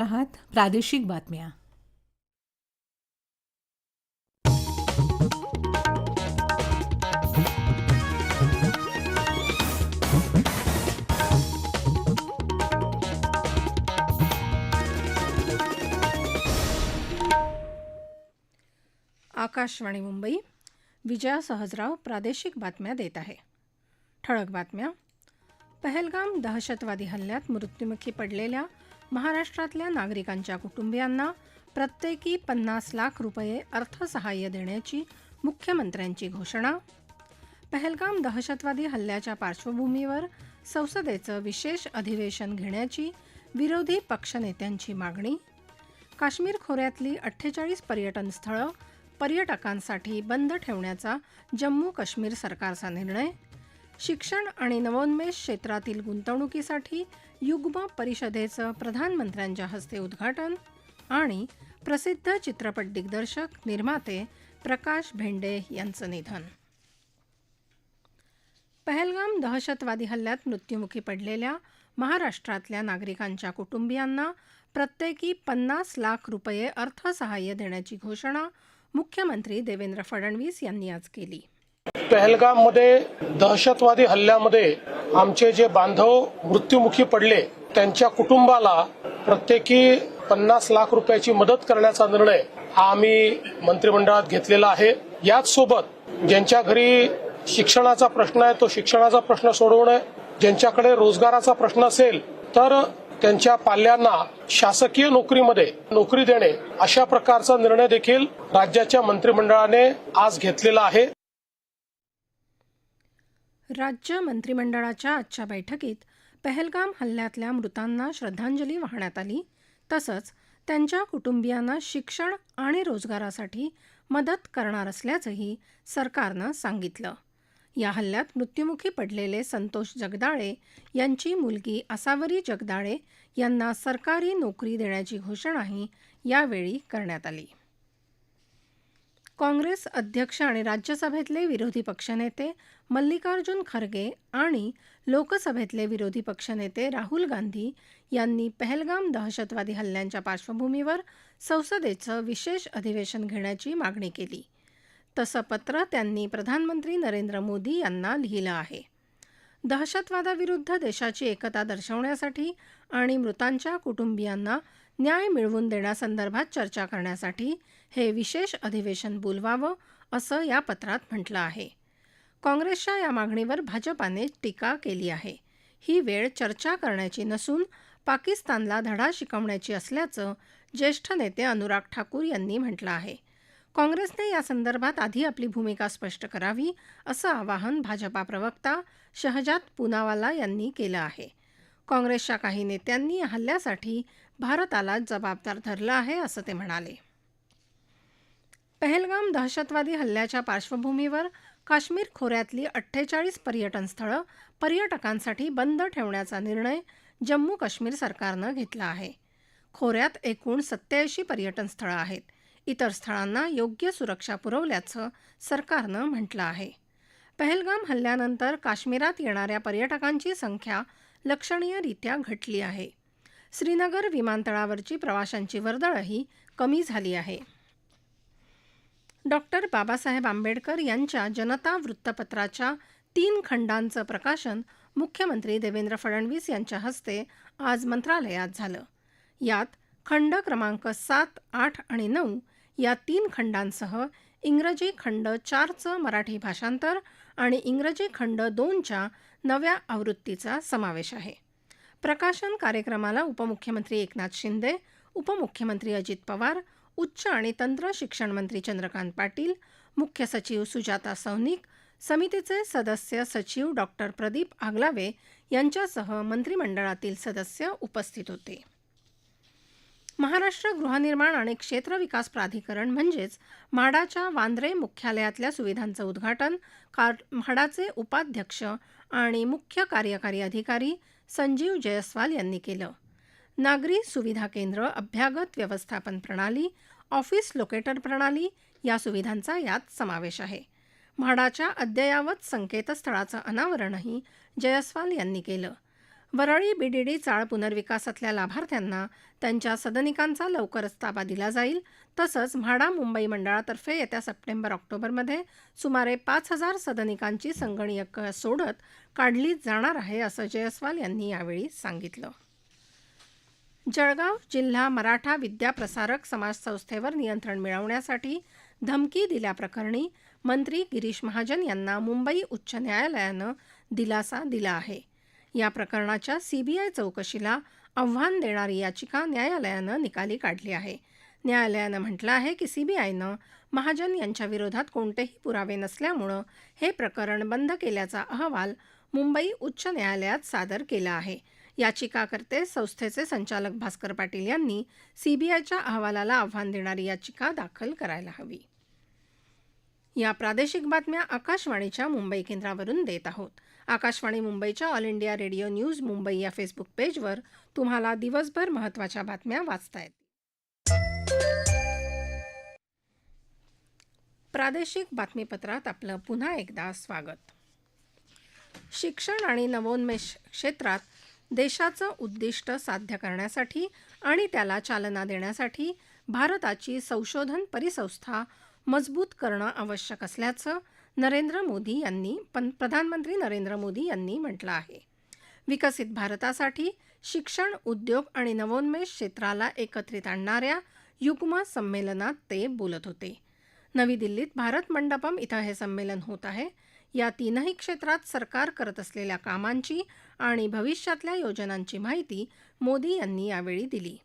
आहात प्रादेशिक बातम्या. आकाशवाणी मुंबई विजया सहजराव प्रादेशिक बातम्या देत आहे. ठळक बातम्या. पहलगाम दहशतवादी हल्ल्यात मृत्युमुखी पडलेल्या महाराष्ट्रातल्या नागरिकांच्या कुटुंबियांना प्रत्येकी पन्नास लाख रुपये अर्थसहाय्य देण्याची मुख्यमंत्र्यांची घोषणा. पहलगाम दहशतवादी हल्ल्याच्या पार्श्वभूमीवर संसदेचं विशेष अधिवेशन घेण्याची विरोधी पक्षनेत्यांची मागणी. काश्मीर खोऱ्यातली अठ्ठेचाळीस पर्यटन स्थळं पर्यटकांसाठी बंद ठेवण्याचा जम्मू काश्मीर सरकारचा निर्णय. शिक्षण आणि नवोन्मेष क्षेत्रातील गुंतवणुकीसाठी युग्म परिषदेचं प्रधानमंत्र्यांच्या हस्ते उद्घाटन आणि प्रसिद्ध चित्रपट दिग्दर्शक निर्माते प्रकाश भेंडे यांचं निधन. पहलगाम दहशतवादी हल्ल्यात मृत्युमुखी पडलेल्या महाराष्ट्रातल्या नागरिकांच्या कुटुंबियांना प्रत्येकी पन्नास लाख रुपये अर्थसहाय्य देण्याची घोषणा मुख्यमंत्री देवेंद्र फडणवीस यांनी आज केली. पहलगाममध्ये दहशतवादी हल्ल्यामध्ये आमचे जे बांधव मृत्युमुखी पडले त्यांच्या कुटुंबाला प्रत्येकी पन्नास लाख रुपयाची मदत करण्याचा निर्णय हा आम्ही मंत्रिमंडळात घेतलेला आहे. याच सोबत ज्यांच्या घरी शिक्षणाचा प्रश्न आहे तो शिक्षणाचा प्रश्न सोडवणं ज्यांच्याकडे रोजगाराचा प्रश्न असेल तर त्यांच्या पाल्यांना शासकीय नोकरीमध्ये नोकरी देणे अशा प्रकारचा निर्णय देखील राज्याच्या मंत्रिमंडळाने आज घेतलेला आहे. राज्य मंत्रिमंडळाच्या आजच्या बैठकीत पहलगाम हल्ल्यातल्या मृतांना श्रद्धांजली वाहण्यात आली. तसंच त्यांच्या कुटुंबियांना शिक्षण आणि रोजगारासाठी मदत करणार असल्याचंही सरकारनं सांगितलं. या हल्ल्यात मृत्युमुखी पडलेले संतोष जगदाळे यांची मुलगी असावरी जगदाळे यांना सरकारी नोकरी देण्याची घोषणाही यावेळी करण्यात आली. काँग्रेस अध्यक्ष आणि राज्यसभेतले विरोधी पक्षनेते मल्लिकार्जुन खरगे आणि लोकसभेतले विरोधी पक्षनेते राहुल गांधी यांनी पहलगाम दहशतवादी हल्ल्यांच्या पार्श्वभूमीवर संसदेचं विशेष अधिवेशन घेण्याची मागणी केली. तसं पत्र त्यांनी प्रधानमंत्री नरेंद्र मोदी यांना लिहिलं आहे. दहशतवादाविरुद्ध देशाची एकता दर्शवण्यासाठी आणि मृतांच्या कुटुंबियांना न्याय मिळवून देण्यासंदर्भात चर्चा करण्यासाठी हे विशेष अधिवेशन बोलवावं असं या पत्रात म्हटलं आहे. काँग्रेसच्या या मागणीवर भाजपाने टीका केली आहे. ही वेळ चर्चा करण्याची नसून पाकिस्तानला धडा शिकवण्याची असल्याचं ज्येष्ठ नेते अनुराग ठाकूर यांनी म्हटलं आहे. काँग्रेसने या संदर्भात आधी आपली भूमिका स्पष्ट करावी असं आवाहन भाजपा प्रवक्ता शहजाद पुनावाला यांनी केलं आहे. काँग्रेसच्या काही नेत्यांनी या हल्ल्यासाठी भारताला जबाबदार धरलं आहे असं ते म्हणाले. पहलगाम दहशतवादी हल्ल्याच्या पार्श्वभूमीवर काश्मीर खोऱ्यातली अठ्ठेचाळीस पर्यटन स्थळं पर्यटकांसाठी बंद ठेवण्याचा निर्णय जम्मू काश्मीर सरकारनं घेतला आहे. खोऱ्यात एकूण सत्याऐंशी पर्यटन स्थळं आहेत. इतर स्थळांना योग्य सुरक्षा पुरवल्याचं सरकारनं म्हटलं आहे. पहलगाम हल्ल्यानंतर काश्मीरात येणाऱ्या पर्यटकांची संख्या लक्षणीयरित्या घटली आहे. श्रीनगर विमानतळावरची प्रवाशांची वर्दळही कमी झाली आहे. डॉक्टर बाबासाहेब आंबेडकर यांच्या जनता वृत्तपत्राच्या तीन खंडांचं प्रकाशन मुख्यमंत्री देवेंद्र फडणवीस यांच्या हस्ते आज मंत्रालयात झालं. यात खंड क्रमांक सात आठ आणि नऊ या तीन खंडांसह इंग्रजी खंड चारचं मराठी भाषांतर आणि इंग्रजी खंड दोनच्या नव्या आवृत्तीचा समावेश आहे. प्रकाशन कार्यक्रमाला उपमुख्यमंत्री एकनाथ शिंदे उपमुख्यमंत्री अजित पवार उच्च आणि तंत्र शिक्षण मंत्री चंद्रकांत पाटील मुख्य सचिव सुजाता सौनिक समितीचे सदस्य सचिव डॉक्टर प्रदीप आगलावे यांच्यासह मंत्रिमंडळातील सदस्य उपस्थित होते. महाराष्ट्र गृहनिर्माण आणि क्षेत्र विकास प्राधिकरण म्हणजेच म्हाडाच्या वांद्रे मुख्यालयातल्या सुविधांचं उद्घाटन म्हाडाचे उपाध्यक्ष आणि मुख्य कार्यकारी अधिकारी संजीव जयस्वाल यांनी केलं. नागरी सुविधा केंद्र अभ्यागत व्यवस्थापन प्रणाली ऑफिस लोकेटर प्रणाली या सुविधांचा यात समावेश आहे. म्हाडाच्या अद्ययावत संकेतस्थळाचं अनावरणही जयस्वाल यांनी केलं. वरळी बीडीडी चाळ पुनर्विकासातल्या लाभार्थ्यांना त्यांच्या सदनिकांचा लवकरच ताबा दिला जाईल. तसंच म्हाडा मुंबई मंडळातर्फे येत्या सप्टेंबर ऑक्टोबरमध्ये सुमारे पाच हजार सदनिकांची संगणीय सोडत काढली जाणार आहे असं जयस्वाल यांनी यावेळी सांगितलं. जळगाव जिल्हा मराठा विद्याप्रसारक समाज संस्थेवर नियंत्रण मिळवण्यासाठी धमकी दिल्याप्रकरणी मंत्री गिरीश महाजन यांना मुंबई उच्च न्यायालयानं दिलासा दिला आहे. या प्रकरणाच्या सीबीआय चौकशीला आव्हान देणारी याचिका न्यायालयानं निकाली काढली आहे. न्यायालयानं म्हटलं आहे की सीबीआयनं महाजन यांच्या विरोधात कोणतेही पुरावे नसल्यामुळं हे प्रकरण बंद केल्याचा अहवाल मुंबई उच्च न्यायालयात सादर केला आहे. याचिकाकर्ते संस्थेचे संचालक भास्कर पाटील यांनी सीबीआयच्या अहवालाला आव्हान देणारी याचिका दाखल करायला हवी. या प्रादेशिक बातम्या आकाशवाणीच्या मुंबई केंद्रावरून देत आहोत. आकाशवाणी मुंबईच्या All India Radio News Mumbai या फेसबुक पेजवर तुम्हाला दिवसभर महत्त्वाच्या बातम्या वाचता येतील प्रादेशिक बातमीपत्रात आपलं पुन्हा एकदा स्वागत. शिक्षण आणि नवोन्मेष क्षेत्रात देशाचं उद्दिष्ट साध्य करण्यासाठी आणि त्याला चालना देण्यासाठी भारताची संशोधन परिसंस्था मजबूत करणं आवश्यक असल्याचं नरेंद्र मोदी यांनी प्रधानमंत्री नरेंद्र मोदी यांनी म्हटलं आहे. विकसित भारतासाठी शिक्षण उद्योग आणि नवोन्मेष क्षेत्राला एकत्रित आणणाऱ्या युग्म संमेलनात ते बोलत होते. नवी दिल्लीत भारत मंडपम इथं हे संमेलन होत आहे. या तीनही क्षेत्रात सरकार करत असलेल्या कामांची आणि भविष्यातल्या योजनांची माहिती मोदी यांनी यावेळी दिली.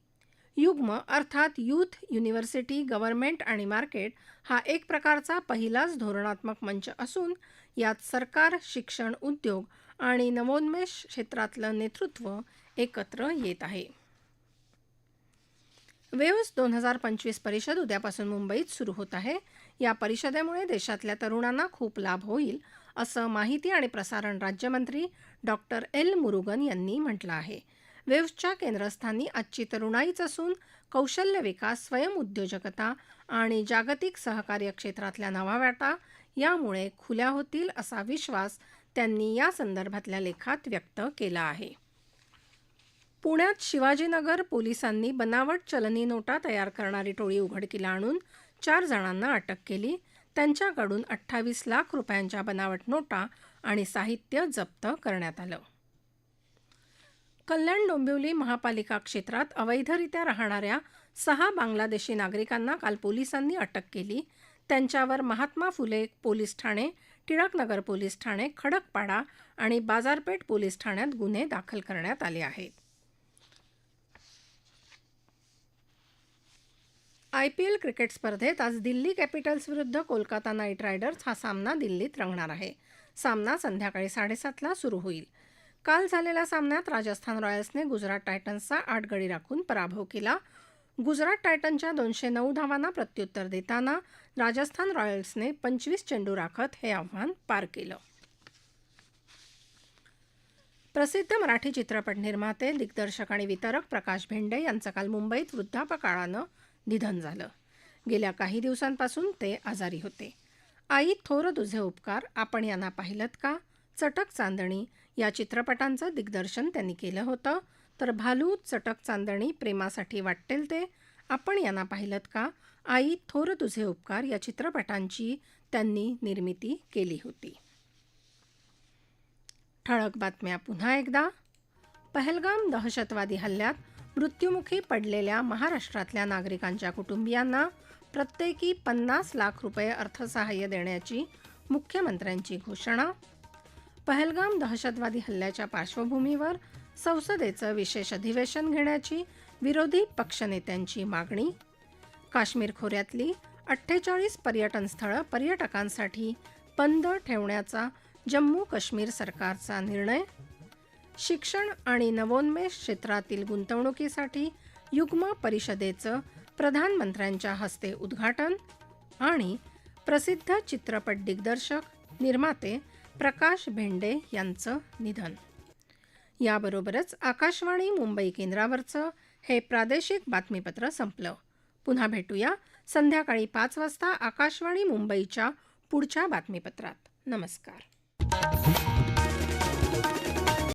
युग्म अर्थात यूथ युनिव्हर्सिटी गव्हर्नमेंट आणि मार्केट हा एक प्रकारचा पहिलाच धोरणात्मक मंच असून यात सरकार शिक्षण उद्योग आणि नवोन्मेष क्षेत्रातलं नेतृत्व एकत्र येत आहे. वेव्स दोन हजार पंचवीस परिषद उद्यापासून मुंबईत सुरू होत आहे. या परिषदेमुळे देशातल्या तरुणांना खूप लाभ होईल असं माहिती आणि प्रसारण राज्यमंत्री डॉक्टर एल. मुरुगन यांनी म्हटलं आहे. वेव्सच्या केंद्रस्थानी आजची तरुणाईच असून कौशल्य विकास स्वयंउद्योजकता आणि जागतिक सहकार्य क्षेत्रातल्या नवा वाटा यामुळे खुल्या होतील असा विश्वास त्यांनी या संदर्भातल्या लेखात व्यक्त केला आहे. पुण्यात शिवाजीनगर पोलिसांनी बनावट चलनी नोटा तयार करणारी टोळी उघडकीला आणून चार जणांना अटक केली. त्यांच्याकडून अठ्ठावीस लाख रुपयांच्या बनावट नोटा आणि साहित्य जप्त करण्यात आलं. कल्याण डोंबिवली महापालिका क्षेत्रात अवैधरित्या राहणाऱ्या सहा बांगलादेशी नागरिकांना काल पोलिसांनी अटक केली. त्यांच्यावर महात्मा फुले पोलीस ठाणे टिळकनगर पोलीस ठाणे खडकपाडा आणि बाजारपेठ पोलीस ठाण्यात गुन्हे दाखल करण्यात आले आहेत. आयपीएल क्रिकेट स्पर्धेत आज दिल्ली कॅपिटल्स विरुद्ध कोलकाता नाईट रायडर्स हा सामना दिल्लीत रंगणार आहे. सामना संध्याकाळी साडेसातला सुरू होईल. काल झालेल्या सामन्यात राजस्थान रॉयल्सने गुजरात टायटन्सचा आठ गडी राखून पराभव केला. गुजरात टायटनच्या दोनशे नऊ धावांना प्रत्युत्तर देताना राजस्थान रॉयल्सने पंचवीस चेंडू राखत हे आव्हान पार केलं. प्रसिद्ध मराठी चित्रपट निर्माते दिग्दर्शक आणि वितरक प्रकाश भेंडे यांचं काल मुंबईत वृद्धापकाळानं निधन झालं. गेल्या काही दिवसांपासून ते आजारी होते. आई थोर तुझे उपकार आपण यांना पाहिलत का? चटक चांदणी या चित्रपटांचं दिग्दर्शन त्यांनी केलं होतं. तर भालू चटक चांदणी प्रेमासाठी वाटेल ते. आपण यांना पाहिलत का? आई थोर तुझे उपकार या चित्रपटांची त्यांनी निर्मिती केली होती. ठळक बातम्या पुन्हा एकदा. पहलगाम दहशतवादी हल्ल्यात मृत्युमुखी पडलेल्या महाराष्ट्रातल्या नागरिकांच्या कुटुंबियांना प्रत्येकी पन्नास लाख रुपये अर्थसहाय्य देण्याची मुख्यमंत्र्यांची घोषणा. पहलगाम दहशतवादी हल्ल्याच्या पार्श्वभूमीवर संसदेचं विशेष अधिवेशन घेण्याची विरोधी पक्षनेत्यांची मागणी. काश्मीर खोऱ्यातली अठ्ठेचाळीस पर्यटन स्थळं पर्यटकांसाठी बंद ठेवण्याचा जम्मू काश्मीर सरकारचा निर्णय. शिक्षण आणि नवोन्मेष क्षेत्रातील गुंतवणुकीसाठी युग्म परिषदेचं प्रधानमंत्र्यांच्या हस्ते उद्घाटन आणि प्रसिद्ध चित्रपट दिग्दर्शक निर्माते प्रकाश भेंडे यांचं निधन. याबरोबरच आकाशवाणी मुंबई केंद्रावरचं हे प्रादेशिक बातमीपत्र संपलं. पुन्हा भेटूया संध्याकाळी पाच वाजता आकाशवाणी मुंबईच्या पुढच्या बातमीपत्रात. नमस्कार.